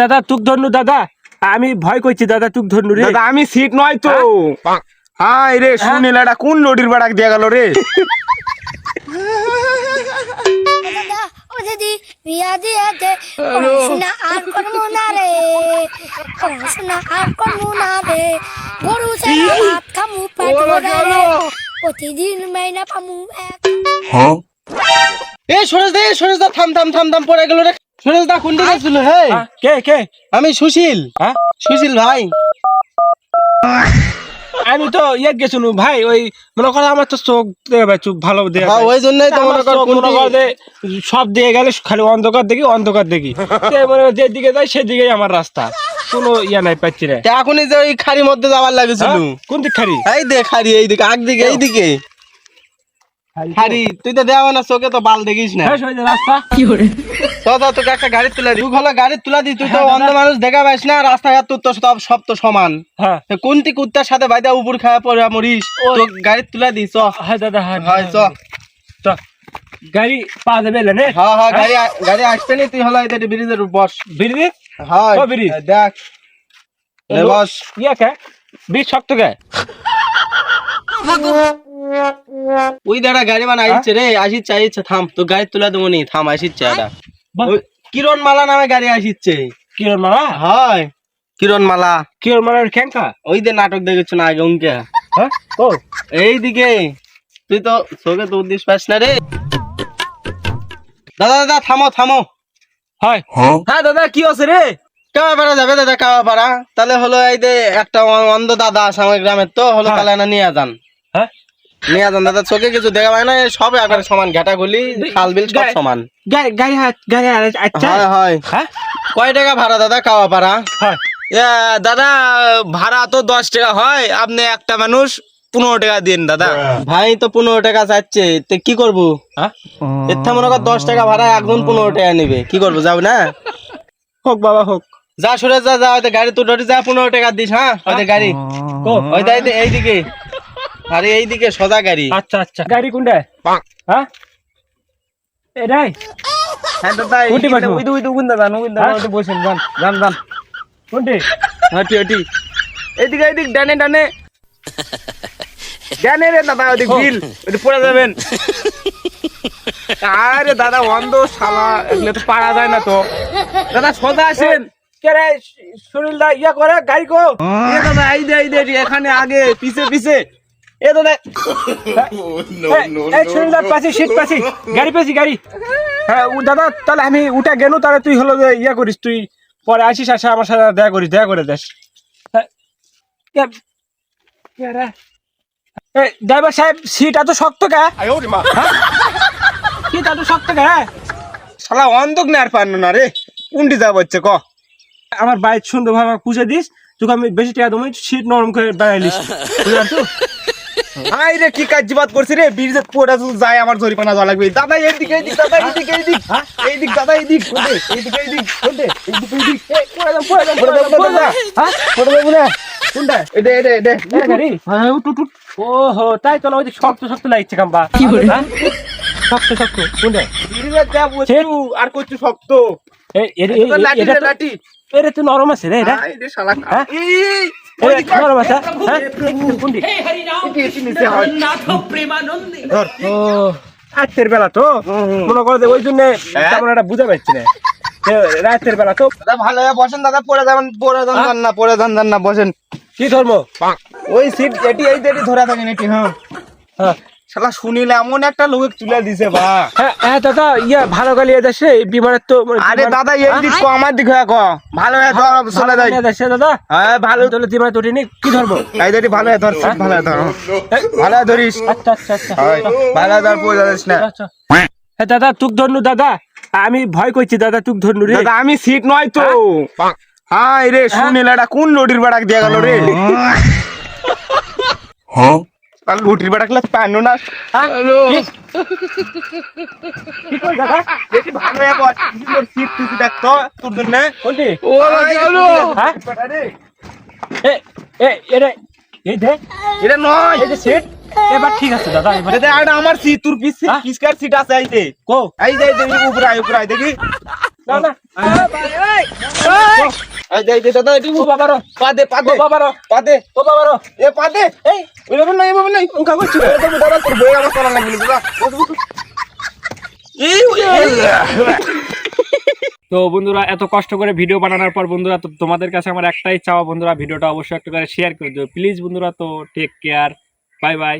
দাদা তুক ধরনু দাদা। আমি ভয় করছি দাদা তুক ধরনু রে। দাদা আমি সিট নয় তো। হ্যাঁ? রে শুনিল এটা কোন লডির বাড়াক দিয়া গেল রে? দাদা ও দিদি বিয়া দিয়াতে পড়াশোনা আর করব না রে। পড়াশোনা আর করব না রে। গরু ছাড়া ভাত খামু পেট রে। প্রতিদিন মাইনা পামু এক। এ সুরেশ দা থাম থাম থাম থাম পড়ে গেল রে। সুরেশ দা কোন দিকে ছিল হে কে কে? আমি সুশীল। হ্যাঁ সুশীল ভাই। আমি তো ইয়ে গেছিলু ভাই ওই মনে করো আমার তো চোখ চোখ ভালো দিয়ে হ্যাঁ ওই জন্যই তো মনে কর মনে সব দিয়ে গেলে খালি অন্ধকার দেখি অন্ধকার দেখি। যে মনে করো যেদিকে যাই সেদিকেই আমার রাস্তা। কোনো ইয়া নাই পাচ্ছি রে। এখনই যে ওই খাড়ির মধ্যে যাবার লাগেছিল। হ্যাঁ? কোন দিক খারি এই দে খাড়ি এই দিকে আগ দিকে এই দিকে। খাড়ি তুই তো দেওয়া না চোখে তো বাল দেখিস না। হয়েছে রাস্তা। দাদা তোকে একটা গাড়ি তুলে দি তুই হলো গাড়ি তুলা দি তুই তো অন্ধ মানুষ দেখা পাইস না রাস্তাঘাট তোর তো সব সব তো সমান। হ্যাঁ। কোনটি কুত্তার সাথে বাইদা উপর খাওয়া পড়ে মরিস। তো গাড়ি তুলা দি চ। হ্যাঁ দাদা হ্যাঁ হয় চ। চ। গাড়ি পাওয়া যাবে না হ্যাঁ হ্যাঁ গাড়ি গাড়ি আসবে নি তুই হলো এদের ব্রিজের বস। বিড়ি হয় ও ব্রিজ? দেখ। বস। ইয়া কে? বিশ শক্ত কে? ওই দাঁড়া গাড়ি বানা আসছে রে আসিচ্ছে আসিচ্ছে থাম তো গাড়ি তুলা দেবো নি থাম বাহ। ওই কিরণ মালা নামে গাড়ি আসিচ্ছে। কিরণ মারা হয় কিরণ মালা কিরণ মারার খ্যাঙ্কা ওই যে নাটক দেখেছ না আগে উনকে হ্যাঁ? ও। এইদিকে তুই তো চোখে তো উদ্দেশ্য পাস না রে। দাদা দাদা থামো থামো। হয়। হ্যাঁ দাদা কি আছে রে? কাওয়া যাবে দাদা কাওয়া পাড়া। তাহলে হলো এই যে একটা অন্ধ দাদা আছে আমার গ্রামের তো হলো হ্যাঁ। তাহলে না নিয়ে যান। হ্যাঁ? নিয়ে যান দাদা চোখে কিছু দেখা পায় না এই সব একবারে সমান ঘাটা গুলি খাল বিল সব সমান। গাড়ি গাড়ি হাত গাড়ি আচ্ছা। হয় হয়। হ্যাঁ? কয় টাকা ভাড়া দাদা কাওয়া পাড়া? হয়। দাদা ভাড়া তো দশ টাকা হয় আপনি একটা মানুষ পনেরো টাকা দিন দাদা। ভাই তো পনেরো টাকা চাচ্ছে তো কি করব? হ্যাঁ? এর মনে কর দশ টাকা ভাড়া একজন পনেরো টাকা নিবে। কি করব যাও না? হোক বাবা হোক। যা সরে যা যা হয়তো গাড়ি তো ধরে যা পনেরো টাকা দিস হ্যাঁ? হয়তো গাড়ি। হয়তো এইদিকে। আরে এইদিকে সোজা গাড়ি। আচ্ছা আচ্ছা। গাড়ি কোনটা? হ্যাঁ? এটাই? হ্যাঁ দাদা কোনটি এইদিকে ওই তো- ওই তো ওখানে যান, ওখানে যান, হ্যাঁ? বসেন, যান, যান, যান। কোনটি? হাঁটি, হাঁটি। এইদিকে, এইদিকে, ডানে, ডানে। ডানে রে দাদা, ওইদিকে বিল, ওইদিকে পড়ে যাবেন। আরে দাদা অন্ধ শালা এগুলো তো পারা যায় না তো। দাদা সোজা আসেন। কে রে শরীর দা ইয়া করে গাড়ি কো। এ দাদা এই দে এই দে এখানে আগে পিছে পিছে। এ দাদা এই শরীর দা পাশে সিট পাশে গাড়ি পাশে গাড়ি। হ্যাঁ ও দাদা তাহলে আমি উঠে গেল তাহলে তুই হলো যে ইয়া করিস তুই পরে আসিস আসে আমার সাথে দেখা করিস দেখা করে দেস হ্যাঁ, ড্রাইভার সাহেব সিট এত শক্ত কে? হ্যাঁ? সিট এত শক্ত কে? শালা অন্ধক না আর পারল না রে। কোনটি যাব হচ্ছে ক? আমার বাইক সুন্দরভাবে পুষে দিস তোকে আমি বেশি টাকা দেবো সিট নরম করে বানাইলিস বুঝতে আই রে কি কাজ করছি রে পোড়া যায় আমার জরিমানা দেওয়া লাগবে দাদা এইদিকে এইদিক দাদা এইদিকে এইদিক হ্যাঁ? এইদিক দাদা এইদিক কোনটে এইদিকে এইদিক কোনটে এইদিক এইদিক এই, পড়ে পড়ে পড়ে। দাদা হ্যাঁ? পড়ে না কোনটা? গাড়ি? ওহো, তাই না, ওই শক্ত শক্ত লাগছে কাম্বা হ্যাঁ? শক্ত শক্ত কোনটা? বীরজেত যা বলছু আর করছু শক্ত এ- এটা লাঠি এটা তো- লাঠি এটা তো নরম আছে রে এটা আই শালা হ্যাঁ? এই হ্যাঁ? হয়। রাতের বেলা তো। মনে করো যে ওই জন্য তেমন একটা বুঝা পাচ্ছি না। রাতের বেলা তো। দাদা ভালো বসেন দাদা পরে যাবেন পরে যান যান না পরে যান না বসেন। কি ধরবো ওই সিট এটি এই ধরা ধরে থাকেন এটি হ্যাঁ। হ্যাঁ। শালা শুনিলে এমন একটা লোক তুলে দিছে বা। হ্যাঁ হ্যাঁ দাদা ইয়া ভালো গালি এদেশে বিমানের তো মানে আরে দাদা এই দিক কো, আমার দিক হয়ে ক। ভালো হয়ে ধর চলে যাই। এদেশে দাদা। হ্যাঁ ভালো। তাহলে বিমানে তো উঠিনি কি ধরবো? এই দেখি ভালো হয়ে ধর ভালো হয়ে ধর। ভালো হয়ে ধরিস। আচ্ছা আচ্ছা আচ্ছা। ভালো হয়ে ধর পড়ে যাস না। আচ্ছা হ্যাঁ দাদা তুক ধরনু দাদা। আমি ভয় করছি দাদা তুক ধরনু রে। দাদা আমি সিট নয় তো। হ্যাঁ? রে শুনিলে এটা কোন লডির বাড়াক দিয়া গেল রে। হ্যাঁ? লুটির বাড়াক লাগ পানো না? দেখি হয়ে তোর জন্য? এটা নয়। সিট এবার ঠিক আছে দাদা এবার আমার সিট তোর পিছ হ্যাঁ? সিট আছে আইতে কো। এই যে এই যে উপরে আয় উপরে আয় দেখি। না না। এই দে, এই দে, দাদা বাবারো। পা দে পা দে বাবারো। পা দে ও বাবারো এ পা দে এই এভাবে নাই উঙ্কা করছিস দাদা তোর বইয়ের লাগবে দাদা তো বন্ধুরা এত কষ্ট করে ভিডিও বানানোর পর বন্ধুরা তো তোমাদের কাছে আমার একটাই চাওয়া বন্ধুরা ভিডিওটা অবশ্যই একটা করে শেয়ার করে দিও। প্লিজ বন্ধুরা তো টেক কেয়ার বাই বাই